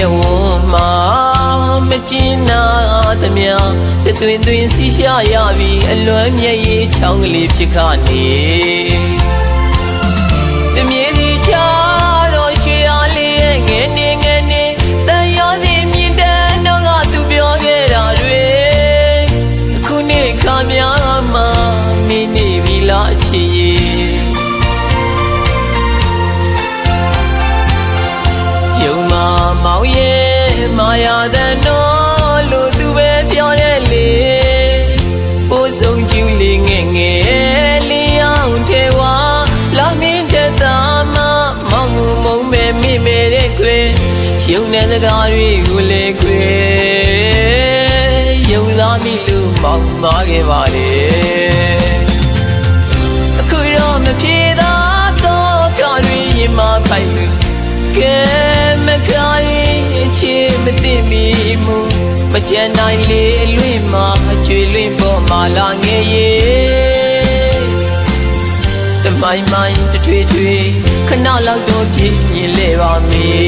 မြဝန်းမှာမကျင်နာသမျှတသွင်သွင်စီရှာရပြီးအလွမ်းမျက်ရည်ချောင်းကလေးဖြစ်ခနေ ယုံတဲ့စကားတွေကိုလေခွေယုံသားမိလို့မောင်မာခဲ့ပါလေအခုတော့မပြေသာတော့ကရီရင်မပိုက်လို့ကဲမကိုင်းချစ်မသိမိမှုမကြံနိုင်လေအလွင့်မှာကျွေလွင့်ပေါ်မှာလာငယ်ရဲ့တမိုင်းမိုင်းတထွေထွေခဏလောက်တော့ပြင်းမြင်လေပါမည်မိုး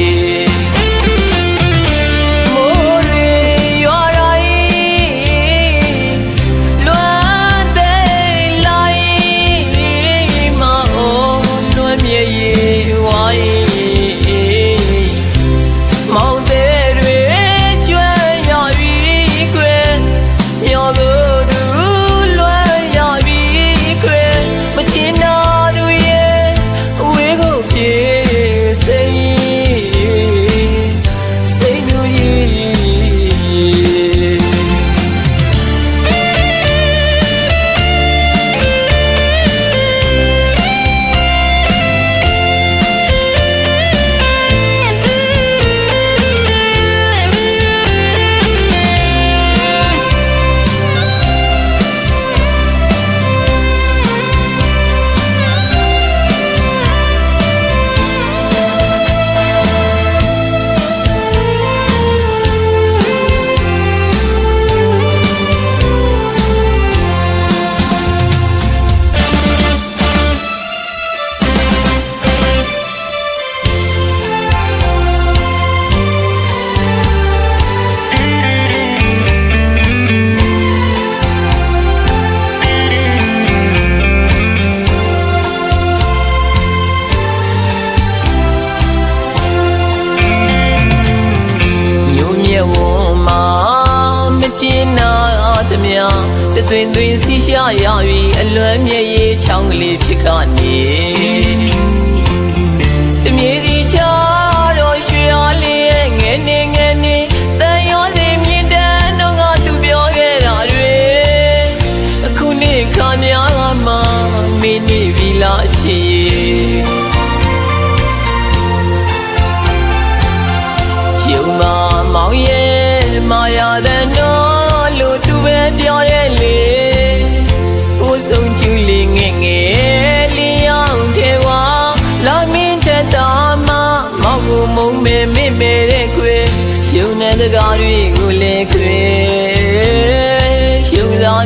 တသွင်သွင်စီရှာရပြီးအလွမ်းမျက်ရည်ချောင်းကလေးဖြစ်ခနေ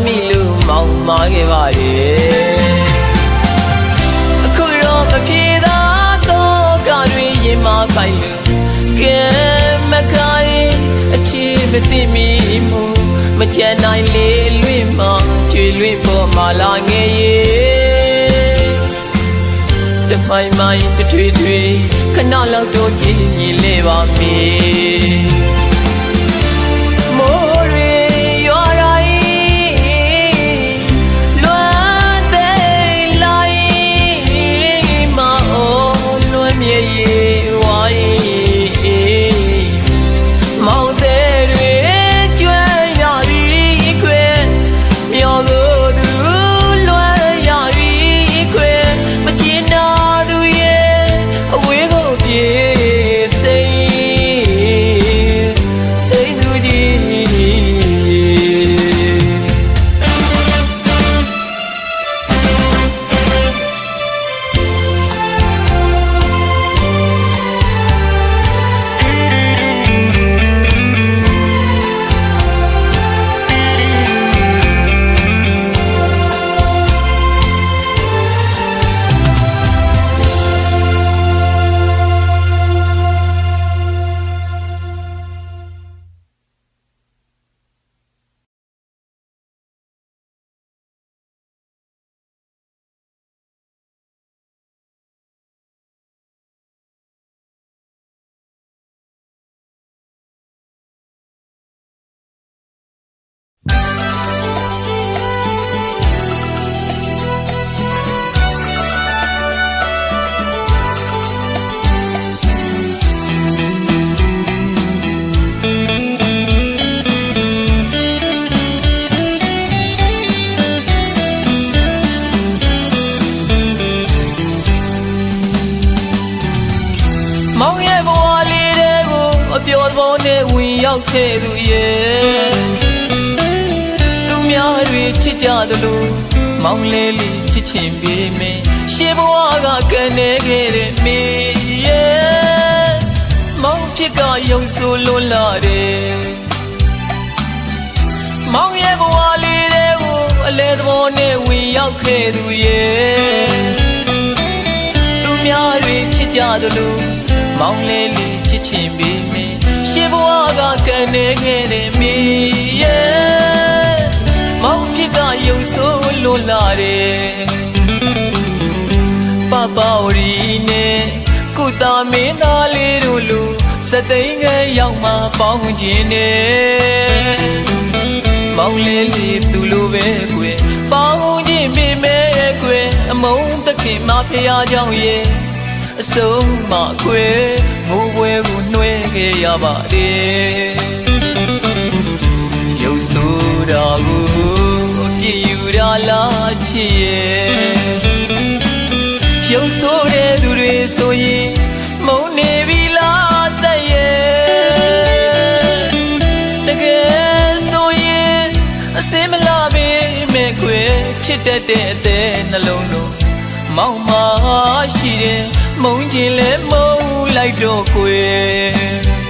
မိလို့မောင်မာခဲ့ပါရဲ့အခုတော့မပြေသာတော့ကတွေရင်မပိုက်လို့ကဲမကိုင်းအချီမသိမိမှုမကြံနိုင်လေလွင့်မှာကျွေလွင့်ပေါ်မှာလာငယ်ရဲ့တမိုင်းမိုင်းတထွေထွေခဏလောက်တော့ကြည်မြင်လေပါမည်မိုး ရောက်ခဲ့သူရဲ့သူများတွေချစ်ကြသလိုမောင်လေးလေးချစ်ချင်ပေမယ်ရှေးဘဝကကနေခဲ့တဲ့မေရဲ့မောင်ဖြစ်ကယုံဆိုလွန်းလာတယ်မောင်ရဲ့ဘဝလေးတွေကိုအလဲသဘောနဲ့ဝင်ရောက်ခဲ့သူရဲ့သူများတွေချစ်ကြသလိုမောင်လေးလေးချစ်ချင်ပေမယ်ရှေး ဘဝကကနေခဲ့တဲ့မေရဲ့မောင်ဖြစ်ကယုံဆိုလွန်းလာတယ်ပပဝရီနဲ့ကုသမင်းသားလေးတို့လူစသိန်းငယ်ရောက်မှပေါင်းခြင်းနဲ့မောင်လေးလေးသူလိုပဲကွယ်ပေါင်းခြင်းပေမဲ့ကွယ်အမုန်းတခင်မဖျားကြောင့်ရဲ့အဆုံးမကွယ် ငိုပွဲကိုနှွဲခဲ့ရပါတယ်ရုပ်ဆိုတာကိုအပြည့်ယူရလားချစ်ရဲ့ရုပ်ဆိုးတဲ့သူတွေဆိုရင်မုန်းနေပြီလားတဲ့ရဲ့တကယ်ဆိုရင်အစင်မလာပေမဲ့ခွေချစ်တတ်တဲ့အသေးနှလုံးတို့မောင်မရှိတယ်မုန်းခြင်းလဲမုန်း လိုက်တော့ခွေမော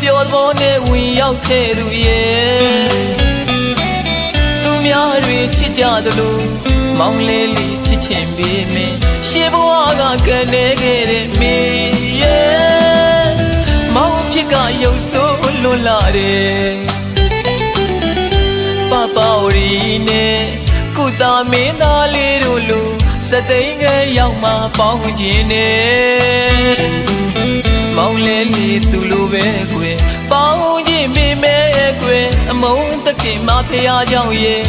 ပျော်သဘောနဲ့ဝင်ရောက်ခဲ့သူရဲ့သူများတွေချစ်ကြသလိုမောင်လေးလေးချစ်ချင်ပေမယ်ရှေးဘဝကကနေခဲ့တဲ့မေရဲ့မောင်ဖြစ်ကရုပ်ဆိုးလွန်လာတယ်ပပဝရီနဲ့ကုသမင်းသားလေးတို့လူစသိန်းငယ်ရောက်မှပေါင်းခြင်းနဲ့ မောင်လဲလေသူလိုပဲကွယ်ပေါင်းခြင်းပေမဲ့ကွယ်အမုန်းတခင်မဖျားကြောင့်ရဲ့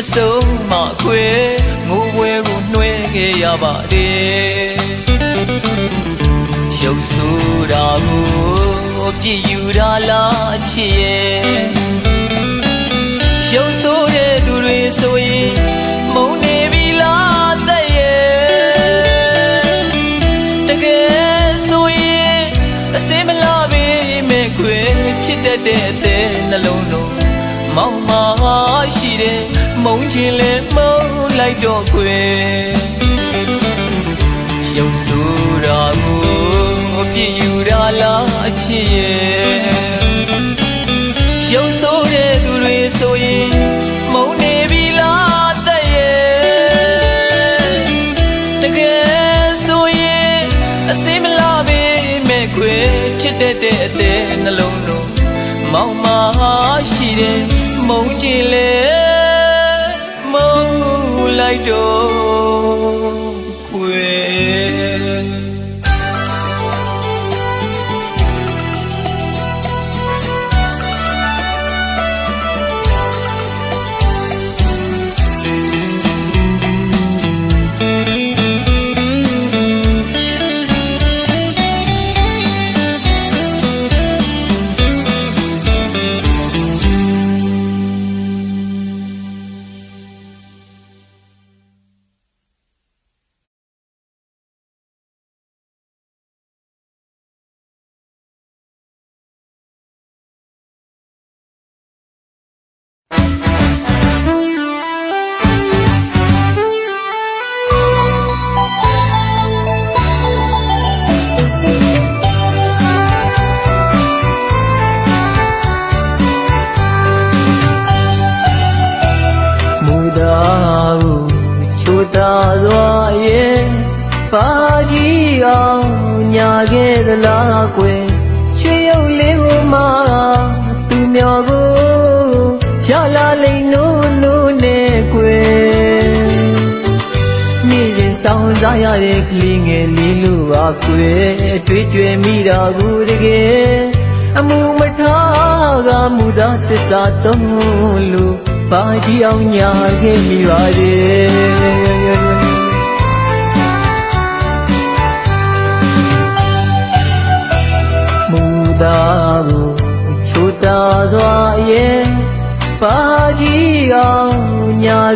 အဆုံးမကွယ်ငိုပွဲကိုနှွဲခဲ့ရပါတယ်ရုပ်ဆိုတာကိုပြည့်ယူတာလားချစ်ရဲ့ရု တော့ခွေရုပ်ဆိုတာကိုပြည့်ယူတာလားအချစ်ရဲ့ရုပ်ဆိုးတဲ့သူတွေဆိုရင်မုန်းနေပြီလားတဲ့ရဲ့တကယ်ဆိုရင်အစင်မလာပေမဲ့ခွေချစ်တတ်တဲ့အသေးနှလုံးလုံးမောင်မရှိတယ်မုန်းခြင်းလေမုန်း လိုက်တော့ ပါကြီးအောင်ညာခဲ့သလားကွယ်ရွှေရုပ်လေးကိုမှသူမျောကိုရလာလိမ့်နိုးနိုးနဲ့ကွယ်နေ့စဉ်ဆောင်စားရတဲ့ကလေးငယ်လေးလူပါကွယ်တွေ့ကြွယ်မိတာကိုတကယ်အမှုမထားကမူသားသစ္စာသုံးလို့ပါကြည့်အောင်ညာခဲ့မိပါတယ်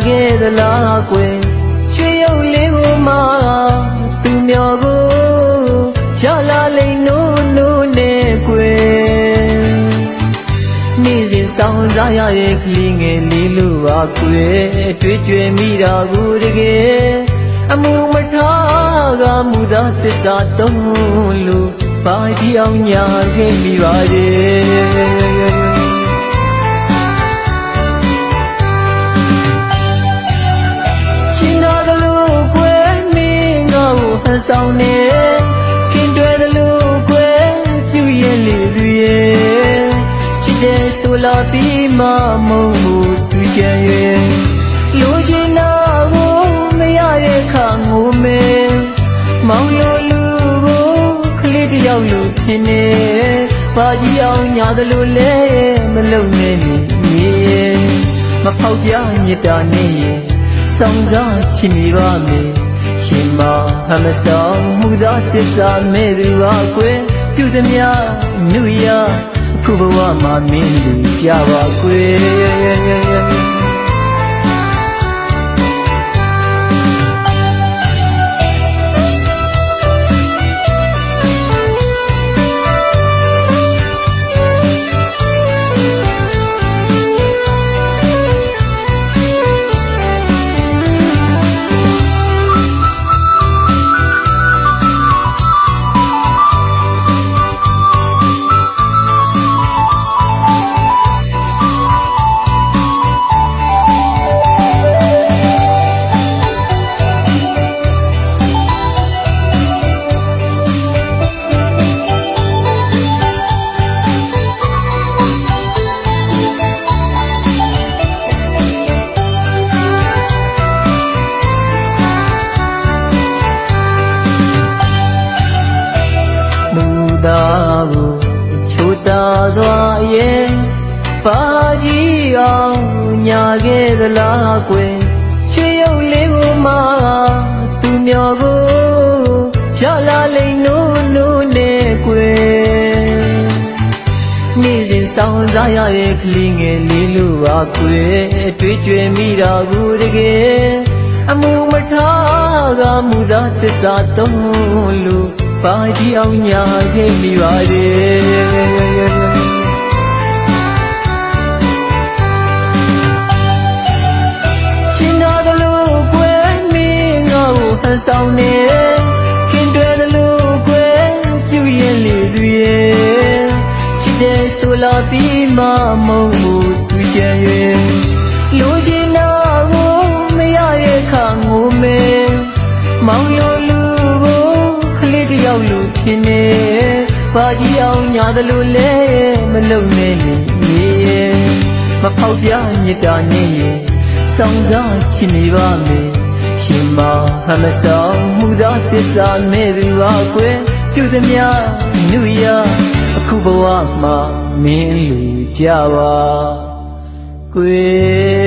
ခဲ့သလားကွယ်ရွှေရုပ်လေးကိုမှသူမျောကိုချလာလိမ့်နိုးနိုးနဲ့ကွယ်နေ့စဉ်ဆောင်စားရရဲ့ကလေးငယ်လေးလိုပါကွယ်တွေ့ကြွယ်မိတာကိုတကယ်အမှုမထားကမူသားသစ္စာသုံးလို့ပါကြည့်အောင်ညာခဲ့မိပါတယ် ဆောင်နေခင်တွယ်တယ်လို့ကွယ်ကျူရဲ့လေသူရဲ့ချစ်တဲ့ဆိုလာပြီးမှမုံမှုသူချင်ရဲ့လူချင်နာကိုမရရဲ့ခါငိုမဲမောင်ရလူကိုခလေးတယောက်လူဖြစ်နေပါကြီးအောင်ညာသလိုလဲမလုံနဲ့နေမြေရဲ့မဖောက်ပြမြတ်တာနဲ့ရဲ့စောင်းစားချင်မိပါမေရှင်မ ဟမဆောင်မူသာသစ္စာမဲ့သူပါကွယ်သူသမျှနုရခုဘဝမှာမင်းလူကြပါကွယ် ရဲ့ပါကြီးအောင်ညာခဲ့သလားကွယ်ရွှေရုပ်လေးကိုမှသူမျောကိုရလာလိမ့်နိုးနိုးနဲ့ကွယ်နေ့စဉ်ဆောင်စားရရဲ့ကလေးငယ်လေးလိုပါကွယ်တွေ့ကြွယ်မိတာကိုတကယ်အမှုမထားကမူသားသစ္စာသုံးလို့ပါကြည့်အောင်ညာခဲ့မိပါတယ် ဆောင်နေခင်တွယ်တယ်လို့ကွယ်ကျူရဲ့လေသူရဲ့ချစ်တဲ့ဆိုလာပြီးမှမုံမှုသူချင်ရဲ့လူချင်နာကိုမရရဲ့ခါငိုမဲမောင်လိုလူကိုခလေးတယောက်လူဖြစ်နေပါကြီးအောင်ညာသလိုလဲမလုံနဲ့နေရဲ့မဖောက်ပြမြတ်တာနဲ့ရဲ့စောင်းစားချင်နေပါမယ် ရှင်မဟမဆောင်မူသာသစ္စာမဲ့သူပါကွယ်သူသမျှနုရအခုဘဝမှာမင်းလူကြပါကွယ်